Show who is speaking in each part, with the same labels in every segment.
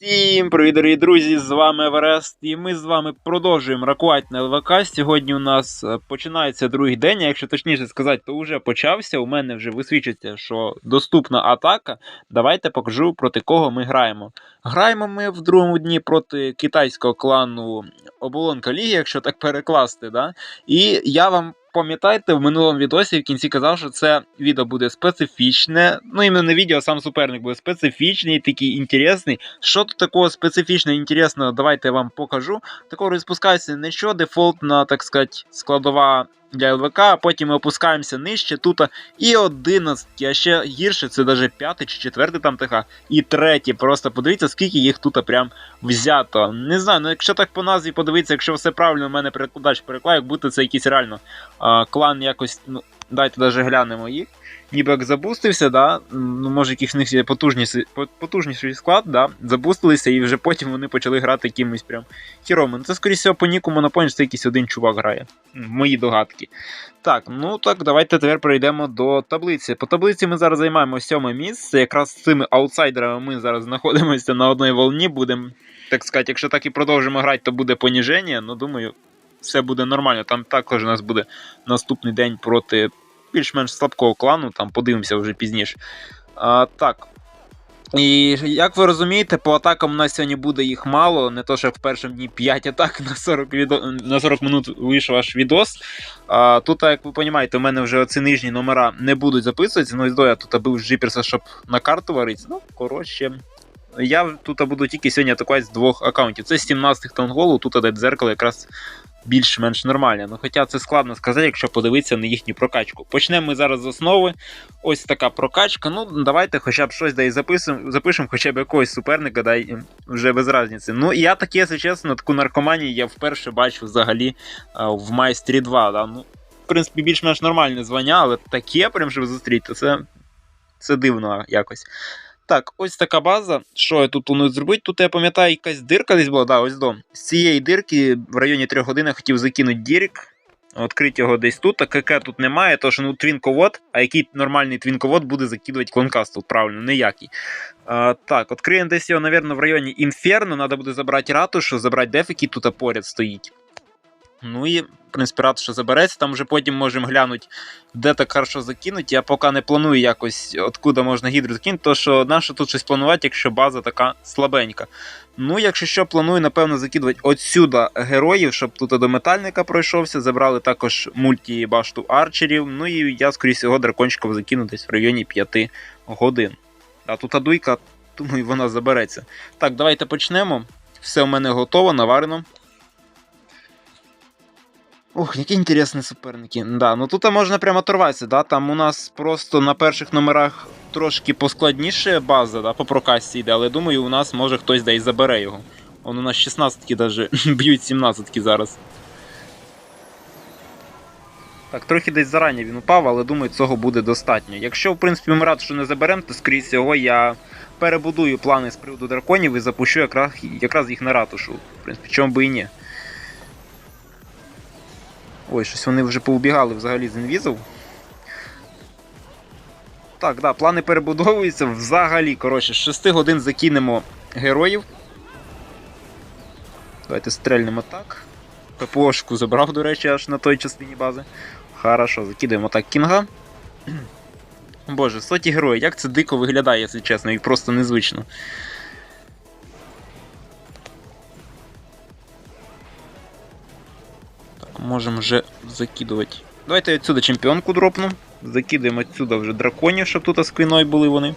Speaker 1: Всім привіт, дорогі друзі! З вами Еверест, і ми з вами продовжуємо рахувати на ЛВК. Сьогодні у нас е, починається другий день, а якщо точніше сказати, то вже почався. У мене вже висвічується, що доступна атака. Давайте покажу проти кого ми граємо. Граємо ми в другому дні проти китайського клану Оболонка Ліги, якщо так перекласти. Да? І я вам пам'ятаєте, в минулому відосі в кінці казав, що це відео буде специфічне. Ну, іменно не відео, сам суперник буде специфічний, такий інтересний. Що тут такого специфічного, інтересного, давайте я вам покажу. Такого розпускається нічого, дефолтна, так сказати, складова для ЛВК, а потім ми опускаємося нижче тут. І 11, а ще гірше, це навіть 5 чи 4 там ТХ. І 3. Просто подивіться, скільки їх тут прям взято. Не знаю, ну якщо так по назві подивитися, якщо все правильно, у мене перекладач переклав, як будто це якийсь реально а, клан якось. ну, Давайте даже глянемо їх. Ніби як забустився, да? ну може якийсь в них є потужніший, потужніший склад, да? забустилися, і вже потім вони почали грати якимось прям хіrom. Ну це, скоріше по Ніку Монопоні, це якийсь один чувак грає. Мої догадки. Так, ну так, давайте тепер перейдемо до таблиці. По таблиці ми зараз займаємо сьоме місце. Якраз з цими аутсайдерами ми зараз знаходимося на одній волні. Будемо, так сказати, якщо так і продовжимо грати, то буде поніження. Ну, думаю, все буде нормально. Там також у нас буде наступний день проти більш-менш слабкого клану, там подивимося вже пізніше. А, так. І як ви розумієте, по атакам у нас сьогодні буде їх мало, не то, що в першому дні 5 атак на 40 відо... на 40 минут вийшов аж відос. А, тут, як ви розумієте, у мене вже оці нижні номера не будуть записуватися. Ну, я тут був Джиперса, щоб на карту варити. Ну, коротше. Я тут буду тільки сьогодні атакувати з двох аккаунтів. Це з 17 таунголу, тут де дзеркало якраз більш-менш нормальне. Ну, хоча це складно сказати, якщо подивитися на їхню прокачку. Почнемо ми зараз з основи. Ось така прокачка. Ну, давайте хоча б щось да і записуємо, запишемо, хоча б якогось суперника, да й вже без різниці. Ну, я таке, якщо чесно, таку наркоманію я вперше бачу взагалі в майстрі 2. Да? Ну, в принципі, більш-менш нормальне звання, але таке, прям щоб зустріти, це, це дивно якось. Так, ось така база. Що я тут планую зробити? Тут я пам'ятаю, якась дирка десь була, да, ось до. З цієї дирки в районі 3 годин хотів закинути дірік. Відкрити його десь тут, а КК тут немає, що ну твінковод, а який нормальний твінковод буде закидувати клонкаст тут, правильно, ніякий. А, так, відкриємо десь його, мабуть, в районі Інферно. Треба буде забрати ратушу, забрати деф, який тут поряд стоїть. Ну і, в принципі, ратуша забереться, там вже потім можемо глянути, де так хорошо закинуть. Я поки не планую якось, откуда можна гідру закинути, то що нащо тут щось планувати, якщо база така слабенька. Ну, якщо що, планую, напевно, закидувати отсюда героїв, щоб тут до метальника пройшовся. Забрали також мультібашту арчерів. Ну і я, скоріше всього, дракончиків закину десь в районі 5 годин. А тут адуйка, думаю, вона забереться. Так, давайте почнемо. Все у мене готово, наварено. Ох, які інтересні суперники. Да, ну тут можна прямо оторватися, да? Там у нас просто на перших номерах трошки поскладніше база, да, по прокасті йде, але думаю, у нас може хтось і забере його. Он у нас 16-ки даже б'ють 17-ки зараз. Так, трохи десь зарані він упав, але думаю, цього буде достатньо. Якщо, в принципі, ми рад, що не заберемо, то скрізь цього я перебудую плани з приводу драконів і запущу якраз, якраз їх на ратушу. В принципі, чому би і ні. Ой, щось вони вже поубігали взагалі з інвізов. Так, да, плани перебудовуються взагалі. Коротше, з 6 годин закинемо героїв. Давайте стрельнемо так. ППОшку забрав, до речі, аж на той частині бази. Хорошо, закидаємо так кінга. Боже, соті герої, як це дико виглядає, якщо чесно, і просто незвично. Можемо вже закидувати. Давайте я відсюди чемпіонку дропну. Закидаємо відсюди вже драконів, щоб тут з квіною були вони.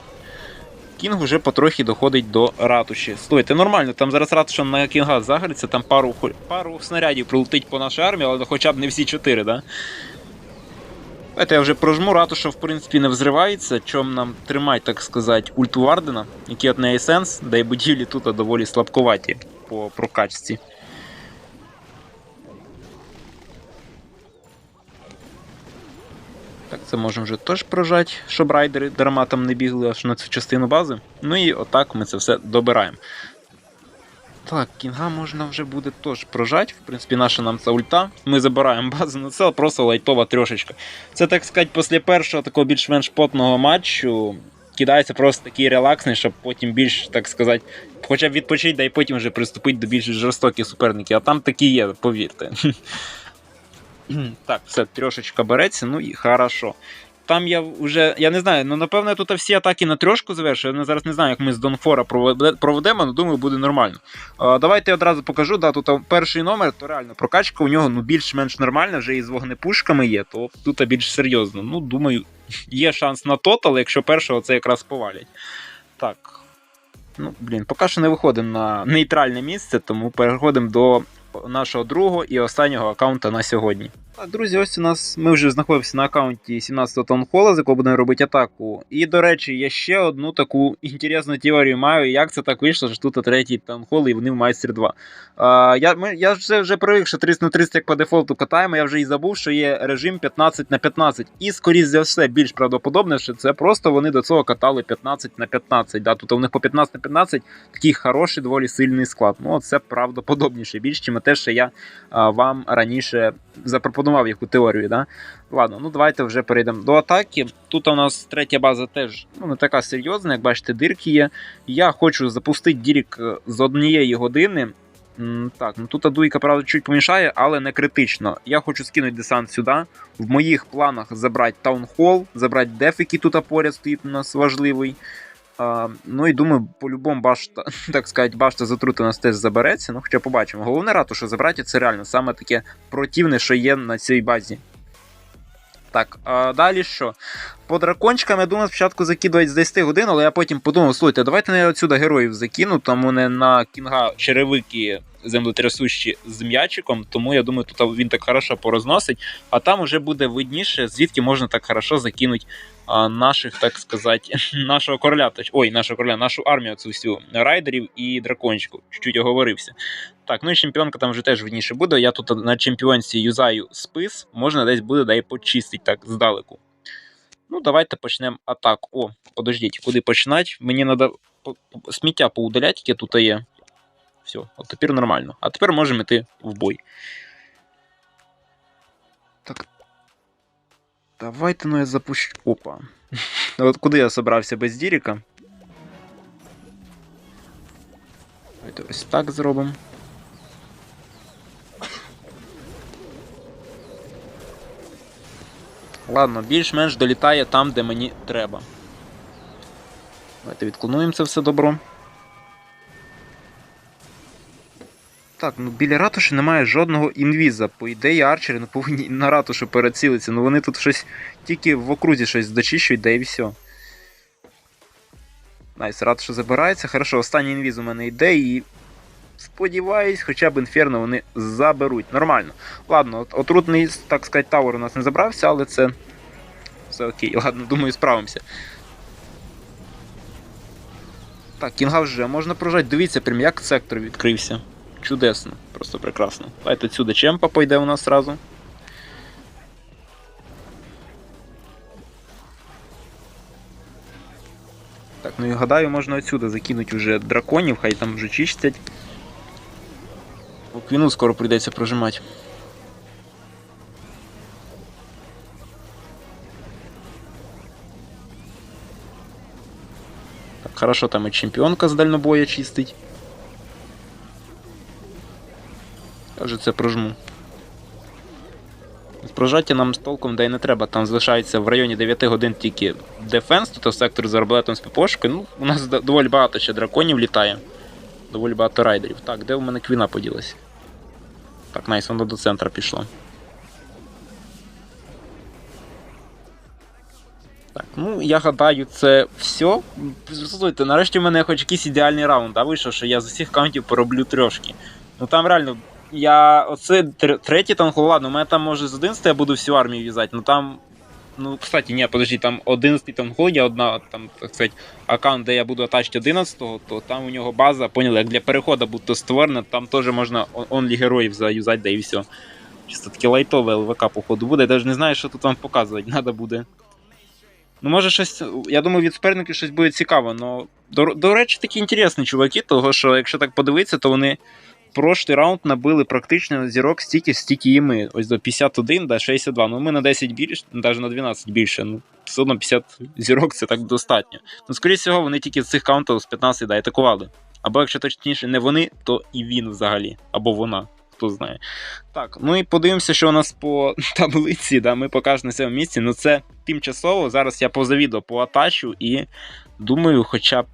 Speaker 1: Кінг вже потрохи доходить до ратуші. Стойте, нормально, там зараз ратуша на кінга загориться, там пару пару снарядів прилетить по нашій армії, але хоча б не всі чотири, да? Давайте я вже прожму, ратуша в принципі не взривається, чом нам тримать, так сказати, ульту Вардена, який от неї сенс, да й будівлі тут доволі слабковаті по прокачці. Так, це можемо вже теж прожати, щоб райдери дарма там не бігли аж на цю частину бази. Ну і отак ми це все добираємо. Так, кінга можна вже буде теж прожати. В принципі, наша нам це ульта. Ми забираємо базу, ну це просто лайтова трьошечка. Це, так сказати, після першого такого більш-менш потного матчу. кидається просто такий релаксний, щоб потім більш, так сказати, хоча б відпочити, да і потім вже приступити до більш жорстоких суперників. А там такі є, повірте. Так, все, трьошечка береться, ну і хорошо. Там я вже, я не знаю, ну напевно тут всі атаки на трьошку завершую. Я зараз не знаю, як ми з Донфора проведемо, але думаю, буде нормально. А, давайте одразу покажу. Да, тут перший номер, то реально прокачка у нього ну, більш-менш нормальна, вже і з вогнепушками є, то тут більш серйозно. Ну, думаю, є шанс на тотал, якщо першого це якраз повалять. Так. Ну, блін, поки що не виходимо на нейтральне місце, тому переходимо до нашого другого і останнього аккаунта на сьогодні. Друзі, ось у нас ми вже знаходимося на аккаунті 17-го таунхола, з якого будемо робити атаку. І, до речі, я ще одну таку інтересну теорію маю, як це так вийшло, що тут третій таунхол і вони в майстер 2. А, я, ми, я вже, вже привик, що 30 на 30 як по дефолту катаємо, я вже і забув, що є режим 15 на 15. І, скоріш за все, більш правдоподобне, що це просто вони до цього катали 15 на 15. Да? Тут у них по 15 на 15 такий хороший, доволі сильний склад. Ну, це правдоподобніше більш, чим те, що я вам раніше запропонував яку теорію. Да? Ладно, ну давайте вже перейдемо до атаки. Тут у нас третя база теж ну, не така серйозна, як бачите, дирки є. Я хочу запустити дірік е, з однієї години. Так, ну тут дуйка, правда, чуть помішає, але не критично. Я хочу скинути десант сюди. В моїх планах забрати таунхол, забрати деф, який тут поряд стоїть у нас важливий. Ну і думаю, по-любому башта, так сказати, башта затрути у нас теж забереться. Ну, хоча побачимо. Головне ратушу забрати, це реально саме таке противне, що є на цій базі. Так, а далі що? По дракончикам я думав спочатку закидувати з 10 годин, але я потім подумав, слухайте, давайте не отсюди героїв закину, там вони на кінга черевики землетрясущі з м'ячиком, тому я думаю, тут він так хорошо порозносить, а там уже буде видніше, звідки можна так хорошо закинути наших, так сказати, нашого короля, ой, нашого короля, нашу армію цю всю райдерів і дракончиків. Чуть оговорився. Так, ну і чемпіонка там вже теж видніше буде. Я тут на чемпіонці юзаю спис, можна десь буде да і почистити так здалеку. Ну, давайте почнемо атаку. О, подождіть, куди починати? Мені треба сміття поудаляти, яке тут є. Все, от тепер нормально. А тепер можемо йти в бой. Так. Давайте ну я запущу. Опа. От куди я собрався без Діріка? Давайте ось так зробимо. Ладно, більш-менш долітає там, де мені треба. Давайте відклонуємо це все добро. Так, ну біля ратуші немає жодного інвіза. По ідеї, арчери ну, повинні на ратушу перецілитися. Ну вони тут щось тільки в окрузі щось дочищують, да і все. Найс, ратуша забирається. Хорошо, останній інвіз у мене йде і. Сподіваюсь, хоча б інферно вони заберуть. Нормально. Ладно, от, отрутний, так сказати, тавер у нас не забрався, але це. Все окей. Ладно, думаю, справимося. Так, кінга вже можна прожати. Дивіться, прям як сектор відкрився. Чудесно, просто прекрасно. Давайте отсюди чемпа пойде у нас сразу. Так, ну і гадаю, можна отсюди закинути вже драконів, хай там вже чистять. Квіну скоро прийдеться прожимати. Так, хорошо, там і чемпіонка з дальнобоя чистить. Я це прожму. Прожаття нам з толком де й не треба. Там залишається в районі 9 годин тільки дефенс, тут сектор з арбалетом з піпошкою. Ну, у нас доволі багато ще драконів літає. Доволі багато райдерів. Так, де в мене квіна поділася? Так, найс, вона до центра пішла. Так, ну я гадаю, це все. Слухайте, нарешті в мене хоч якийсь ідеальний раунд, а вийшов, що я з усіх каунтів пороблю трошки. Ну там реально, я. Оце тр- третій танков, ладно, у мене там може з 11 я буду всю армію в'язати, ну там. Ну, кстати, ні, подожди, там 11 танков, є одна, там, так сказати, аккаунт, де я буду атачити 11-го, то там у нього база, поняли, як для переходу будто створена, там теж можна онлі героїв заюзати, да і все. Чисто таке лайтове ЛВК, походу, буде. Я навіть не знаю, що тут вам показувати, треба буде. Ну, може, щось. Я думаю, від суперників щось буде цікаво, але. До, до речі, такі інтересні чуваки, того що якщо так подивитися, то вони прошлий раунд набили практично зірок стільки, стільки і ми. Ось до 51, да, 62. Ну ми на 10 більше, навіть на 12 більше. Ну, все одно 50 зірок це так достатньо. Ну, скоріше всього, вони тільки з цих каунтів з 15 да, атакували. Або якщо точніше, не вони, то і він взагалі, або вона. Хто знає. Так, ну і подивимося, що у нас по таблиці. Да, Ми покажемо на цьому місці. Ну це тимчасово. Зараз я позавідо по атачу і думаю, хоча б.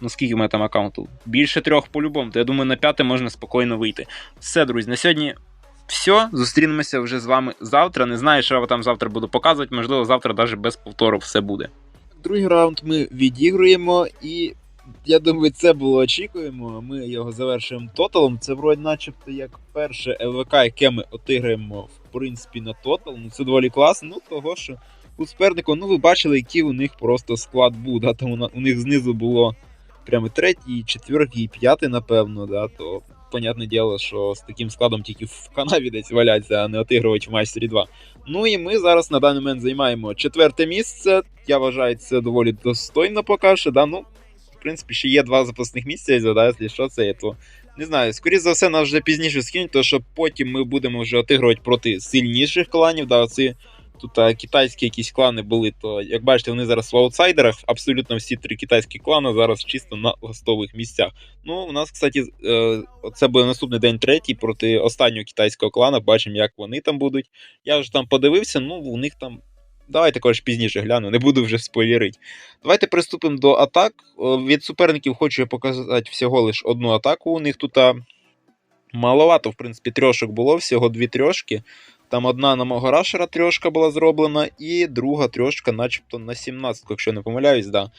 Speaker 1: Ну, скільки в мене там аккаунтів? Більше трьох по-любому, то я думаю, на п'яте можна спокійно вийти. Все, друзі, на сьогодні все. Зустрінемося вже з вами завтра. Не знаю, що я там завтра буду показувати. Можливо, завтра навіть без повтору все буде.
Speaker 2: Другий раунд ми відігруємо, і я думаю, це було очікуємо. Ми його завершуємо тоталом. Це вроді начебто як перше ЛВК, яке ми отиграємо в принципі на тотал. Ну це доволі класно. Ну того що у супернику, ну ви бачили, який у них просто склад був. Да? Там у них знизу було прямо третій, четвертий і п'ятий, напевно. Да? То понятне діло, що з таким складом тільки в канаві десь валяться, а не отигрувати в майстері 2. Ну і ми зараз на даний момент займаємо четверте місце. Я вважаю, це доволі достойно поки що. Да? Ну, в принципі, ще є два запасних місця, і да, що це є, то не знаю. Скоріше за все, нас вже пізніше скинуть, тому що потім ми будемо вже отигрувати проти сильніших кланів. Да, оці тут китайські якісь клани були, то як бачите, вони зараз в аутсайдерах. Абсолютно всі три китайські клани зараз чисто на ластових місцях. Ну, у нас, кстати, е, це буде наступний день третій проти останнього китайського клана. Бачимо, як вони там будуть. Я вже там подивився, ну у них там. Давайте також пізніше гляну, не буду вже спойлерити. Давайте приступимо до атак. Від суперників хочу я показати всього лиш одну атаку. У них тут маловато, в принципі, трьошок було, всього дві трьошки. Там одна на мого рашера трьошка була зроблена, і друга трьошка, начебто на 17, якщо не помиляюсь, да.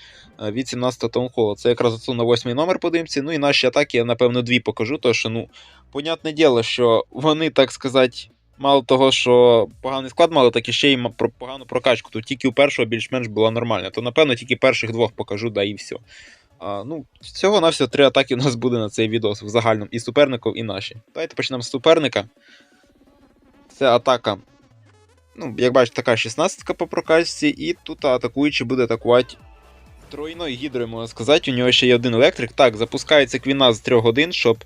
Speaker 2: е, від 17 таунхолу. Це якраз оцю на восьмий номер подивимося. Ну і наші атаки я, напевно, дві покажу, тому що, ну, понятне діло, що вони, так сказати, мало того, що поганий склад мали, так і ще й погану прокачку. Тут тільки у першого більш-менш була нормальна. То, напевно, тільки перших двох покажу, да і все. А, ну, всього на все три атаки у нас буде на цей відос в загальному і суперників, і наші. Давайте почнемо з суперника. Це атака. Ну, як бачите, така 16 по прокачці, і тут атакуючий буде атакувати тройною гідрою, можна сказати. У нього ще є один електрик. Так, запускається квіна з 3 годин, щоб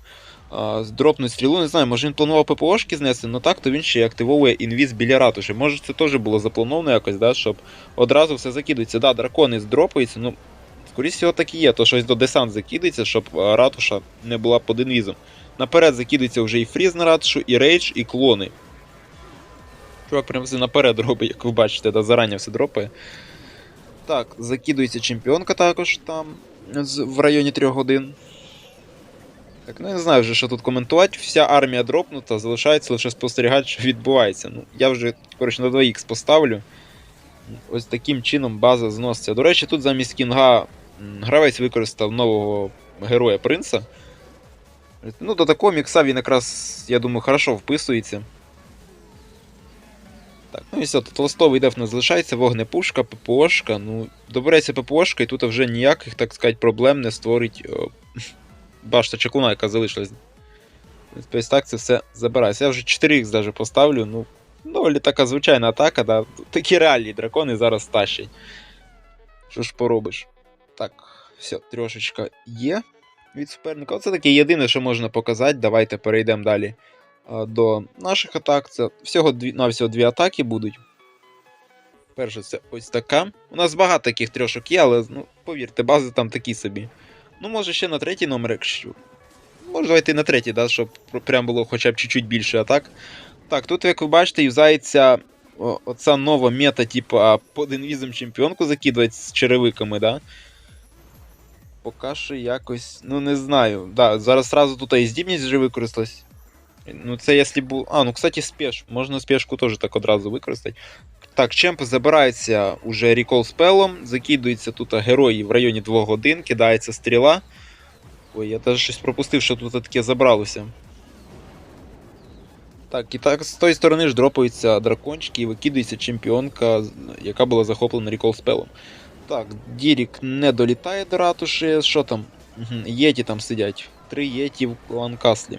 Speaker 2: а, дропнути стрілу. Не знаю, може він планував ППОшки знести, але так, то він ще активовує інвіз біля ратуші. Може це теж було заплановано якось, да, щоб одразу все закидується. Да, дракони здропаються, ну, скоріше всього так і є, то щось до десант закидається, щоб ратуша не була під інвізом. Наперед закидується вже і фріз на ратушу, і рейдж, і клони. Чувак прям все наперед робить, як ви бачите, да, зарані все дропає. Так, закидується чемпіонка також там в районі 3 годин. Так, ну я не знаю вже, що тут коментувати. Вся армія дропнута, залишається лише спостерігати, що відбувається. Ну, я вже коротше, на 2х поставлю. Ось таким чином база зноситься. До речі, тут замість кінга гравець використав нового героя принца. Ну, до такого мікса він якраз, я думаю, хорошо вписується. Так, ну і все, тут ластовий деф не залишається, вогнепушка, ППОшка. Ну, добереться ППОшка, і тут вже ніяких, так сказати, проблем не створить о, башта чекуна, яка залишилась. В ось так це все забирається. Я вже 4х даже поставлю. Ну, доволі така звичайна атака, да. Такі реальні дракони зараз тащать. Що ж поробиш? Так, все, трошечка є від суперника. Оце таке єдине, що можна показати. Давайте перейдемо далі до наших атак. Це всього дві, на всього дві атаки будуть. Перша це ось така. У нас багато таких трьошок є, але ну, повірте, бази там такі собі. Ну, може ще на третій номер, якщо. Може, давайте на третій, да, щоб прям було хоча б чуть-чуть більше атак. Так, тут, як ви бачите, юзається оця нова мета, типу, під інвізом чемпіонку закидувати з черевиками, да? Поки що якось, ну не знаю. Да, зараз сразу тут і здібність вже використалась. Ну, це якщо був. А, ну, кстати, спеш. Можна спешку теж так одразу використати. Так, чемп забирається уже рекол спелом, закидується тут герої в районі 2 годин, кидається стріла. Ой, я теж щось пропустив, що тут таке забралося. Так, і так з тої сторони ж дропаються дракончики і викидується чемпіонка, яка була захоплена рекол спелом. Так, Дірік не долітає до ратуші. Що там? Угу, Єті там сидять. Три єті в Ланкаслі.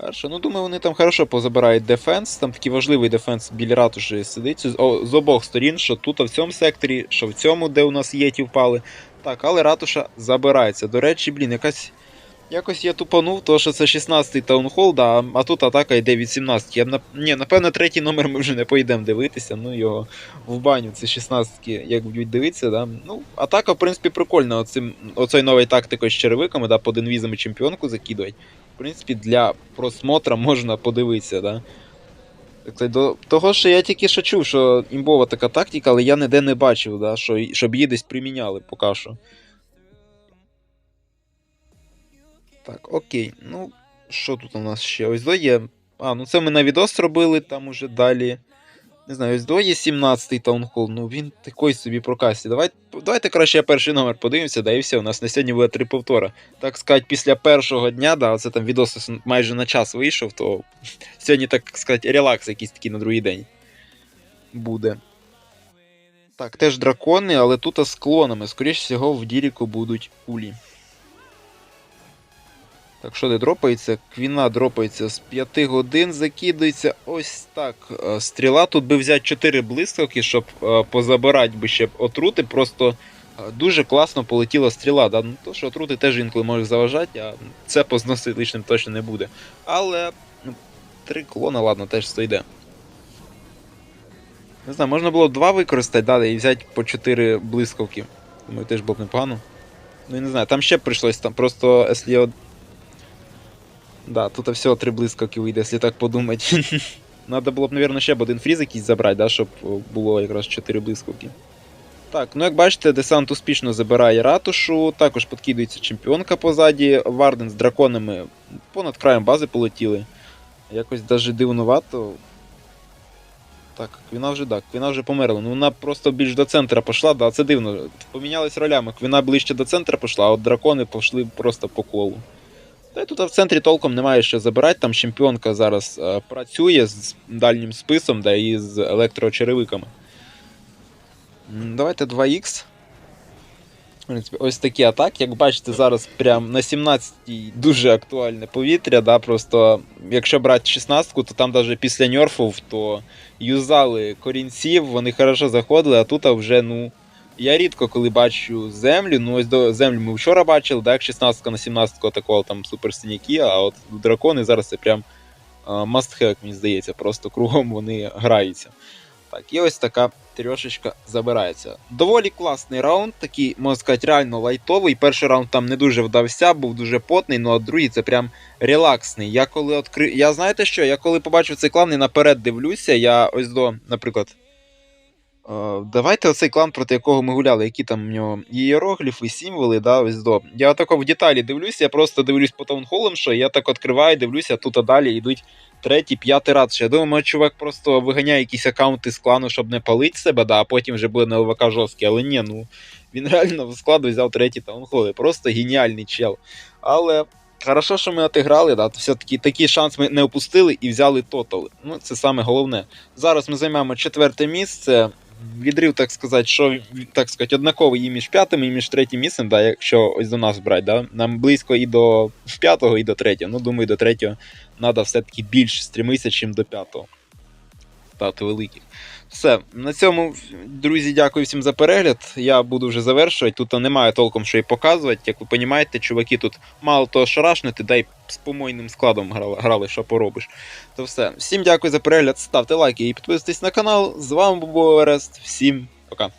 Speaker 2: Хорошо, ну думаю, вони там хорошо позабирають дефенс. Там такий важливий дефенс біля ратуші сидить. З, обох сторін, що тут а в цьому секторі, що в цьому, де у нас єті впали. Так, але ратуша забирається. До речі, блін, якась Якось я тупанув, то що це 16-й таунхол, да, а тут атака йде від 17. Я на... Ні, напевно, третій номер ми вже не поїдемо дивитися, ну його в баню, це 16-ки, як будуть дивитися, да. Ну, атака, в принципі, прикольна. Оцим, оцей новий тактикою з черевиками, да, под інвізами чемпіонку закидувати. В принципі, для просмотра можна подивитися, да. Так, до того, що я тільки що чув, що імбова така тактика, але я ніде не бачив, да, що, щоб її десь приміняли поки що. Так, окей. Ну, що тут у нас ще? Ось є. А, ну це ми на відос робили, там уже далі. Не знаю, ось до є 17-й таунхол. Ну він такий собі прокасті. Давай, давайте краще я перший номер подивимося, да і все. У нас на сьогодні буде три повтора. Так сказати, після першого дня, да, оце там відос майже на час вийшов, то сьогодні, так сказати, релакс якийсь такий на другий день буде. Так, теж дракони, але тут з клонами. Скоріше всього, в Діріку будуть улі. Так, що де дропається? Квіна дропається з 5 годин, закидується ось так. Е, Стріла тут би взяти 4 блискавки, щоб е, позабирати би ще отрути. Просто е, дуже класно полетіла стріла. Да? Ну, то, що отрути теж інколи можуть заважати, а це позносити лишним точно не буде. Але ну, три клона, ладно, теж стойде. Не знаю, можна було два використати, да, і взяти по 4 блискавки. Думаю, теж було б непогано. Ну, я не знаю, там ще прийшлось, там просто, якщо Да, тут всього три блискавки вийде, якщо так подумати. Надо було б, мабуть, ще б один фріз якийсь забрати, да, щоб було якраз 4 блискавки. Так, ну як бачите, десант успішно забирає ратушу, також підкидується чемпіонка позаді. Варден з драконами понад краєм бази полетіли. Якось даже дивнувато. Так, Квіна вже так, Квіна вже померла. Ну вона просто більш до центра пішла, да, це дивно. Помінялись ролями. Квіна ближче до центра пішла, а от дракони пішли просто по колу. Та й тут в центрі толком немає що забирати. Там чемпіонка зараз е, працює з дальнім списом, да і з електрочеревиками. Давайте 2х. В принципі, ось такі атаки. Як бачите, зараз прям на 17-й дуже актуальне повітря. Да? Просто якщо брати 16-ку, то там навіть після нерфів, то юзали корінців, вони хорошо заходили, а тут вже, ну. Я рідко коли бачу землю. Ну ось до землі ми вчора бачили, да, як 16 на 17 атакував там супер синяки, а от дракони зараз це прям have, мені здається, просто кругом вони граються. Так, і ось така трьошечка забирається. Доволі класний раунд, такий, можна сказати, реально лайтовий. Перший раунд там не дуже вдався, був дуже потний, ну а другий це прям релаксний. Я коли откри... Я знаєте що? Я коли побачив цей клан і наперед дивлюся, я ось до, наприклад. Е, Давайте оцей клан, проти якого ми гуляли, які там в нього ієрогліфи, символи, да, ось до. Я тако в деталі дивлюся, я просто дивлюсь по таунхолам, що я так відкриваю, дивлюся, тут а далі йдуть третій, п'ятий раз. Я думаю, чувак просто виганяє якісь аккаунти з клану, щоб не палить себе, да, а потім вже буде на ЛВК жорсткий. Але ні, ну він реально в складу взяв третій таунхоли. Просто геніальний чел. Але. Хорошо, що ми отиграли, да, все-таки такий шанс ми не опустили і взяли тотали. Ну, це саме головне. Зараз ми займемо четверте місце. Відрив, так сказати, що так сказати, однаковий і між п'ятим, і між третім місцем, да, якщо ось до нас брати, да, нам близько і до п'ятого, і до третього. Ну, думаю, до третього треба все-таки більше стрімитися, ніж до п'ятого. Стати великих. Все, на цьому, друзі, дякую всім за перегляд. Я буду вже завершувати. Тут немає толком що й показувати. Як ви розумієте, чуваки тут мало того шарашнути, дай з помойним складом грали, грали, що поробиш. То все. Всім дякую за перегляд, ставте лайки і підписуйтесь на канал. З вами був Орест. Всім пока.